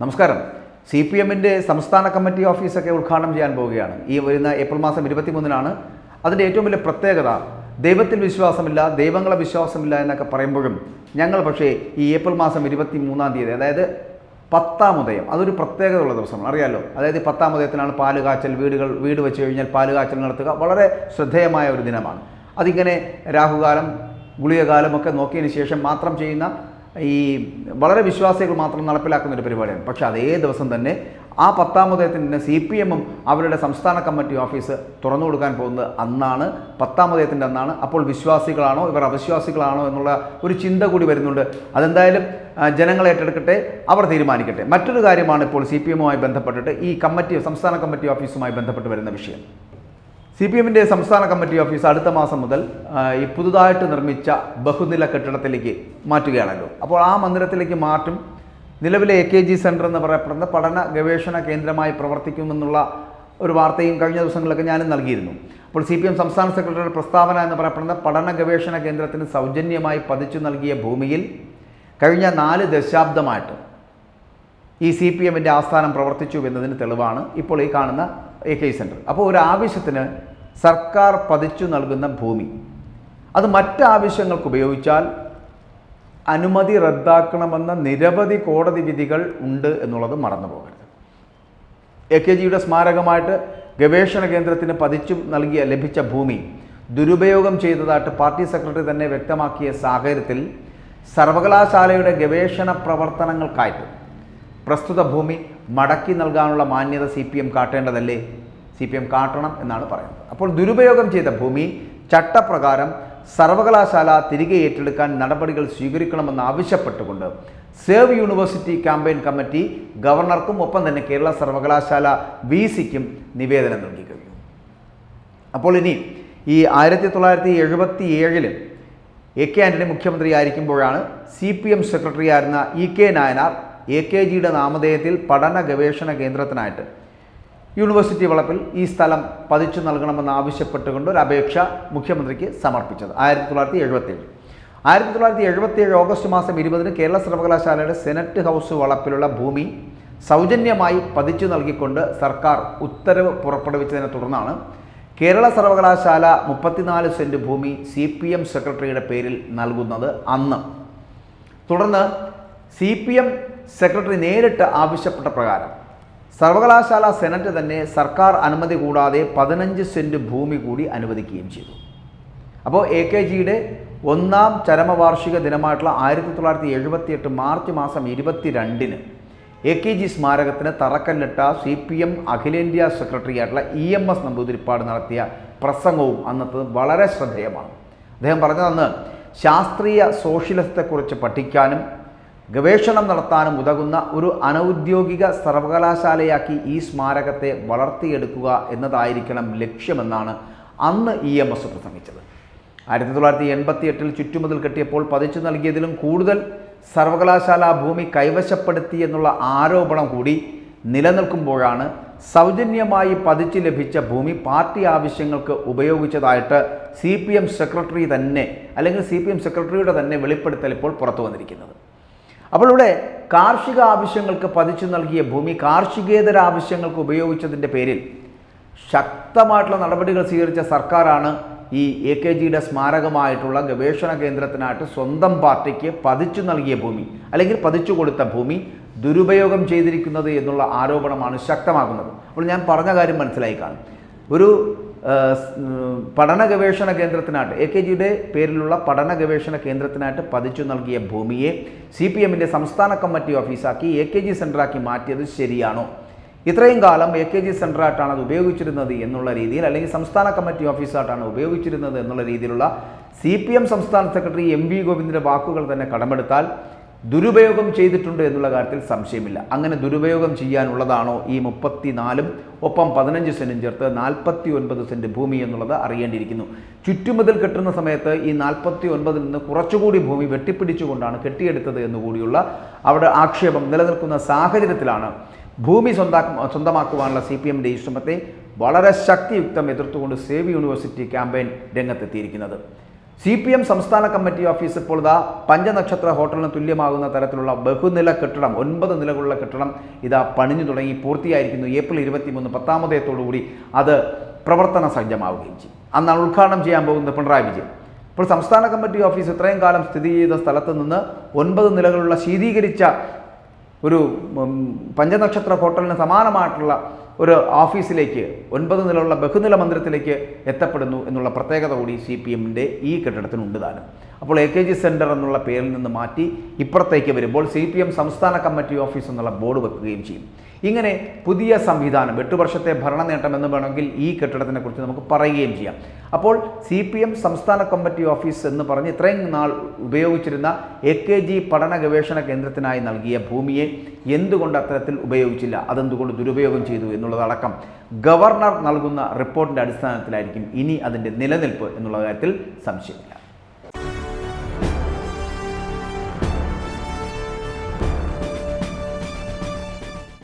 നമസ്കാരം. C P എമ്മിന്റെ സംസ്ഥാന കമ്മിറ്റി ഓഫീസൊക്കെ ഉദ്ഘാടനം ചെയ്യാൻ പോവുകയാണ്. ഈ വരുന്ന ഏപ്രിൽ മാസം ഇരുപത്തിമൂന്നിനാണ്. അതിന്റെ ഏറ്റവും വലിയ പ്രത്യേകത ദൈവത്തിൽ വിശ്വാസമില്ല ദൈവങ്ങളെ വിശ്വാസമില്ല എന്നൊക്കെ പറയുമ്പോഴും ഞങ്ങൾ പക്ഷേ ഈ ഏപ്രിൽ മാസം ഇരുപത്തി മൂന്നാം തീയതി അതായത് പത്താം ഉദയം അതൊരു പ്രത്യേകതയുള്ള ദിവസമാണ്. അറിയാലോ? അതായത് പത്താം ഉദയത്തിനാണ് പാൽ കാച്ചൽ വീടുകൾ വീട് വെച്ച് കഴിഞ്ഞാൽ പാൽ കാച്ചൽ നടത്തുക. വളരെ ശ്രദ്ധേയമായ ഒരു ദിനമാണ്. അതിങ്ങനെ രാഹുകാലം ഗുളികകാലമൊക്കെ നോക്കിയതിന് ശേഷം മാത്രം ചെയ്യുന്ന ഈ വളരെ വിശ്വാസികൾ മാത്രം നടപ്പിലാക്കുന്ന ഒരു പരിപാടിയാണ്. പക്ഷേ അതേ ദിവസം തന്നെ ആ പത്താം ഉദയത്തിന് സി പി എമ്മും അവരുടെ സംസ്ഥാന കമ്മിറ്റി ഓഫീസ് തുറന്നു കൊടുക്കാൻ പോകുന്നത് അന്നാണ്. പത്താം ഉദയത്തിന്റെ അന്നാണ്. അപ്പോൾ വിശ്വാസികളാണോ ഇവർ അവിശ്വാസികളാണോ എന്നുള്ള ഒരു ചിന്ത കൂടി വരുന്നുണ്ട്. അതെന്തായാലും ജനങ്ങൾ ഏറ്റെടുക്കട്ടെ അവർ തീരുമാനിക്കട്ടെ. മറ്റൊരു കാര്യമാണ് ഇപ്പോൾ സി പി എമ്മുമായി ബന്ധപ്പെട്ടിട്ട് ഈ കമ്മിറ്റി സംസ്ഥാന കമ്മിറ്റി ഓഫീസുമായി ബന്ധപ്പെട്ട് വരുന്ന വിഷയം. സി പി എമ്മിന്റെ സംസ്ഥാന കമ്മിറ്റി ഓഫീസ് അടുത്ത മാസം മുതൽ ഈ പുതുതായിട്ട് നിർമ്മിച്ച ബഹുനില കെട്ടിടത്തിലേക്ക് മാറ്റുകയാണല്ലോ. അപ്പോൾ ആ മന്ദിരത്തിലേക്ക് മാറ്റും. നിലവിലെ എ കെ ജി സെന്റർ എന്ന് പറയപ്പെടുന്ന പഠന ഗവേഷണ കേന്ദ്രമായി പ്രവർത്തിക്കുമെന്നുള്ള ഒരു വാർത്തയും കഴിഞ്ഞ ദിവസങ്ങളിലൊക്കെ ഞാനും നൽകിയിരുന്നു. അപ്പോൾ സി പി എം സംസ്ഥാന സെക്രട്ടറിയുടെ പ്രസ്താവന എന്ന് പറയപ്പെടുന്ന പഠന ഗവേഷണ കേന്ദ്രത്തിന് സൗജന്യമായി പതിച്ചു നൽകിയ ഭൂമിയിൽ കഴിഞ്ഞ നാല് ദശാബ്ദമായിട്ട് ഈ സി പി എമ്മിന്റെ ആസ്ഥാനം പ്രവർത്തിച്ചു എന്നതിന് തെളിവാണ് ഇപ്പോൾ ഈ കാണുന്ന എ കെ സെന്റർ അപ്പോൾ ഒരു ആവശ്യത്തിന് സർക്കാർ പതിച്ചു നൽകുന്ന ഭൂമി. അത് മറ്റ് ആവശ്യങ്ങൾക്ക് ഉപയോഗിച്ചാൽ അനുമതി റദ്ദാക്കണമെന്ന നിരവധി കോടതി വിധികൾ ഉണ്ട് എന്നുള്ളത് മറന്നു പോകരുത് എ കെ ജിയുടെ സ്മാരകമായിട്ട് ഗവേഷണ കേന്ദ്രത്തിന് പതിച്ചു നൽകിയ ലഭിച്ച ഭൂമി ദുരുപയോഗം ചെയ്തതായിട്ട് പാർട്ടി സെക്രട്ടറി തന്നെ വ്യക്തമാക്കിയ സാഹചര്യത്തിൽ സർവകലാശാലയുടെ ഗവേഷണ പ്രവർത്തനങ്ങൾക്കായിട്ട് പ്രസ്തുത ഭൂമി മടക്കി നൽകാനുള്ള മാന്യത സി കാട്ടേണ്ടതല്ലേ? സി പി എം കാട്ടണം എന്നാണ് പറയുന്നത്. അപ്പോൾ ദുരുപയോഗം ചെയ്ത ഭൂമി ചട്ടപ്രകാരം സർവകലാശാല തിരികെ ഏറ്റെടുക്കാൻ നടപടികൾ സ്വീകരിക്കണമെന്ന് ആവശ്യപ്പെട്ടുകൊണ്ട് സേവ് യൂണിവേഴ്സിറ്റി ക്യാമ്പയിൻ കമ്മിറ്റി ഗവർണർക്കും ഒപ്പം തന്നെ കേരള സർവകലാശാല വി സിക്കും നിവേദനം നൽകിക്കഴിഞ്ഞു. അപ്പോൾ ഇനി ഈ ആയിരത്തി തൊള്ളായിരത്തി എഴുപത്തി ഏഴിൽ എ കെ ആന്റണി മുഖ്യമന്ത്രി ആയിരിക്കുമ്പോഴാണ് സി പി എം സെക്രട്ടറി ആയിരുന്ന E K Nayanar A K ജിയുടെ നാമധേയത്തിൽ പഠന ഗവേഷണ കേന്ദ്രത്തിനായിട്ട് യൂണിവേഴ്സിറ്റി വളപ്പിൽ ഈ സ്ഥലം പതിച്ചു നൽകണമെന്ന് ആവശ്യപ്പെട്ടുകൊണ്ട് ഒരു അപേക്ഷ മുഖ്യമന്ത്രിക്ക് സമർപ്പിച്ചത്. ആയിരത്തി തൊള്ളായിരത്തി എഴുപത്തേഴ് ആയിരത്തി തൊള്ളായിരത്തി എഴുപത്തിയേഴ് ഓഗസ്റ്റ് മാസം ഇരുപതിന് കേരള സർവകലാശാലയുടെ സെനറ്റ് ഹൗസ് വളപ്പിലുള്ള ഭൂമി സൗജന്യമായി പതിച്ചു നൽകിക്കൊണ്ട് സർക്കാർ ഉത്തരവ് പുറപ്പെടുവിച്ചതിനെ തുടർന്നാണ് കേരള സർവകലാശാല മുപ്പത്തിനാല് സെന്റ് ഭൂമി സി പി എം സെക്രട്ടറിയുടെ പേരിൽ നൽകുന്നത് അന്ന്. തുടർന്ന് സി പി എം സെക്രട്ടറി നേരിട്ട് ആവശ്യപ്പെട്ട പ്രകാരം സർവകലാശാല സെനറ്റ് തന്നെ സർക്കാർ അനുമതി കൂടാതെ പതിനഞ്ച് സെന്റ് ഭൂമി കൂടി അനുവദിക്കുകയും ചെയ്തു. അപ്പോൾ എ കെ ജിയുടെ ഒന്നാം ചരമവാർഷിക ദിനമായിട്ടുള്ള ആയിരത്തി തൊള്ളായിരത്തി എഴുപത്തി എട്ട് മാർച്ച് മാസം ഇരുപത്തി രണ്ടിന് എ കെ ജി സ്മാരകത്തിന് തറക്കല്ലിട്ട സി പി എം അഖിലേന്ത്യാ സെക്രട്ടറി ആയിട്ടുള്ള ഇ എം എസ് നമ്പൂതിരിപ്പാട് നടത്തിയ പ്രസംഗവും അന്നത്തെ വളരെ ശ്രദ്ധേയമാണ്. അദ്ദേഹം പറഞ്ഞതെന്ന് ശാസ്ത്രീയ സോഷ്യലിസത്തെക്കുറിച്ച് പഠിക്കാനും ഗവേഷണം നടത്താനും ഉതകുന്ന ഒരു അനൗദ്യോഗിക സർവകലാശാലയാക്കി ഈ സ്മാരകത്തെ വളർത്തിയെടുക്കുക എന്നതായിരിക്കണം ലക്ഷ്യമെന്നാണ് അന്ന് ഇ എം എസ് പ്രസംഗിച്ചത്. ആയിരത്തി തൊള്ളായിരത്തി എൺപത്തി എട്ടിൽ ചുറ്റുമുതൽ കെട്ടിയപ്പോൾ പതിച്ചു നൽകിയതിലും കൂടുതൽ സർവകലാശാല ഭൂമി കൈവശപ്പെടുത്തി എന്നുള്ള ആരോപണം കൂടി നിലനിൽക്കുമ്പോഴാണ് സൗജന്യമായി പതിച്ചു ലഭിച്ച ഭൂമി പാർട്ടി ആവശ്യങ്ങൾക്ക് ഉപയോഗിച്ചതായിട്ട് സി പി എം സെക്രട്ടറി തന്നെ അല്ലെങ്കിൽ സി പി എം സെക്രട്ടറിയുടെ തന്നെ വെളിപ്പെടുത്തൽ ഇപ്പോൾ പുറത്തു വന്നിരിക്കുന്നത്. അപ്പോൾ ഇവിടെ കാർഷിക ആവശ്യങ്ങൾക്ക് പതിച്ചു നൽകിയ ഭൂമി കാർഷികേതര ആവശ്യങ്ങൾക്ക് ഉപയോഗിച്ചതിന്റെ പേരിൽ ശക്തമായിട്ടുള്ള നടപടികൾ സ്വീകരിച്ച സർക്കാരാണ് ഈ എ കെ ജിയുടെ സ്മാരകമായിട്ടുള്ള ഗവേഷണ കേന്ദ്രത്തിനായിട്ട് സ്വന്തം പാർട്ടിക്ക് പതിച്ചു നൽകിയ ഭൂമി അല്ലെങ്കിൽ പതിച്ചു കൊടുത്ത ഭൂമി ദുരുപയോഗം ചെയ്തിരിക്കുന്നത് എന്നുള്ള ആരോപണമാണ് ശക്തമാകുന്നത്. അപ്പോൾ ഞാൻ പറഞ്ഞ കാര്യം മനസ്സിലായി കാണും. ഒരു പഠന ഗവേഷണ കേന്ദ്രത്തിനായിട്ട് എ കെ ജിയുടെ പേരിലുള്ള പഠന ഗവേഷണ കേന്ദ്രത്തിനായിട്ട് പതിച്ചു നൽകിയ ഭൂമിയെ സി പി എമ്മിന്റെ സംസ്ഥാന കമ്മിറ്റി ഓഫീസാക്കി എ കെ ജി സെന്ററാക്കി മാറ്റിയത് ശരിയാണോ? ഇത്രയും കാലം എ കെ ജി സെന്ററായിട്ടാണ് അത് ഉപയോഗിച്ചിരുന്നത് എന്നുള്ള രീതിയിൽ അല്ലെങ്കിൽ സംസ്ഥാന കമ്മിറ്റി ഓഫീസായിട്ടാണ് ഉപയോഗിച്ചിരുന്നത് എന്നുള്ള രീതിയിലുള്ള സി പി എം സംസ്ഥാന സെക്രട്ടറി എം വി ഗോവിന്ദിന്റെ വാക്കുകൾ തന്നെ കടമെടുത്താൽ ദുരുപയോഗം ചെയ്തിട്ടുണ്ട് എന്നുള്ള കാര്യത്തിൽ സംശയമില്ല. അങ്ങനെ ദുരുപയോഗം ചെയ്യാനുള്ളതാണോ ഈ മുപ്പത്തിനാലും ഒപ്പം പതിനഞ്ച് സെന്റും ചേർത്ത് നാൽപ്പത്തി ഒൻപത് സെന്റ് ഭൂമി എന്നുള്ളത് അറിയേണ്ടിയിരിക്കുന്നു. ചുറ്റുമതിൽ കെട്ടുന്ന സമയത്ത് ഈ നാൽപ്പത്തി ഒൻപതിൽ നിന്ന് കുറച്ചുകൂടി ഭൂമി വെട്ടിപ്പിടിച്ചുകൊണ്ടാണ് കെട്ടിയെടുത്തത് എന്നുകൂടിയുള്ള അവിടെ ആക്ഷേപം നിലനിൽക്കുന്ന സാഹചര്യത്തിലാണ് ഭൂമി സ്വന്താ സ്വന്തമാക്കുവാനുള്ള സി പി എമ്മിന്റെ ഈ ശ്രമത്തെ വളരെ ശക്തിയുക്തം എതിർത്തുകൊണ്ട് സേവ് യൂണിവേഴ്സിറ്റി ക്യാമ്പയിൻ രംഗത്തെത്തിയിരിക്കുന്നത്. സി പി എം സംസ്ഥാന കമ്മിറ്റി ഓഫീസ് ഇപ്പോൾ ഇതാ പഞ്ചനക്ഷത്ര ഹോട്ടലിന് തുല്യമാകുന്ന തരത്തിലുള്ള ബഹുനില കെട്ടിടം ഒൻപത് നിലകളുള്ള കെട്ടിടം ഇതാ പണിഞ്ഞു തുടങ്ങി പൂർത്തിയായിരിക്കുന്നു. ഏപ്രിൽ ഇരുപത്തിമൂന്ന് പത്താമതയത്തോടുകൂടി അത് പ്രവർത്തന സജ്ജമാവുകയും ചെയ്യും. അന്നാണ് ഉദ്ഘാടനം ചെയ്യാൻ പോകുന്നത് പിണറായി വിജയൻ. ഇപ്പോൾ സംസ്ഥാന കമ്മിറ്റി ഓഫീസ് ഇത്രയും കാലം സ്ഥിതി ചെയ്ത സ്ഥലത്ത് നിന്ന് ഒൻപത് നിലകളുള്ള ശീതീകരിച്ച ഒരു പഞ്ചനക്ഷത്ര ഹോട്ടലിന് സമാനമായിട്ടുള്ള ഒരു ഓഫീസിലേക്ക് ഒൻപത് നിലയുള്ള ബഹുനില മന്ദിരത്തിലേക്ക് എത്തപ്പെടുന്നു എന്നുള്ള പ്രത്യേകത കൂടി സി പി എമ്മിന്റെ ഈ കെട്ടിടത്തിനുണ്ട് താനും. അപ്പോൾ എ കെ ജി സെന്റർ എന്നുള്ള പേരിൽ നിന്ന് മാറ്റി ഇപ്പുറത്തേക്ക് വരുമ്പോൾ സി പി എം സംസ്ഥാന കമ്മിറ്റി ഓഫീസ് എന്നുള്ള ബോർഡ് വെക്കുകയും ചെയ്യും. ഇങ്ങനെ പുതിയ സംവിധാനം എട്ട് വർഷത്തെ ഭരണ നേട്ടം എന്ന് വേണമെങ്കിൽ ഈ കെട്ടിടത്തിനെ കുറിച്ച് നമുക്ക് പറയുകയും ചെയ്യാം. അപ്പോൾ സി പി എം സംസ്ഥാന കമ്മിറ്റി ഓഫീസ് എന്ന് പറഞ്ഞ് ഇത്രയും നാൾ ഉപയോഗിച്ചിരുന്ന എ കെ ജി പഠന ഗവേഷണ കേന്ദ്രത്തിനായി നൽകിയ ഭൂമിയെ എന്തുകൊണ്ട് അത്തരത്തിൽ ഉപയോഗിച്ചില്ല? അതെന്തുകൊണ്ട് ദുരുപയോഗം ചെയ്തു എന്നുള്ളതടക്കം ഗവർണർ നൽകുന്ന റിപ്പോർട്ടിന്റെ അടിസ്ഥാനത്തിലായിരിക്കും ഇനി അതിന്റെ നിലനിൽപ്പ് എന്നുള്ള കാര്യത്തിൽ സംശയമില്ല.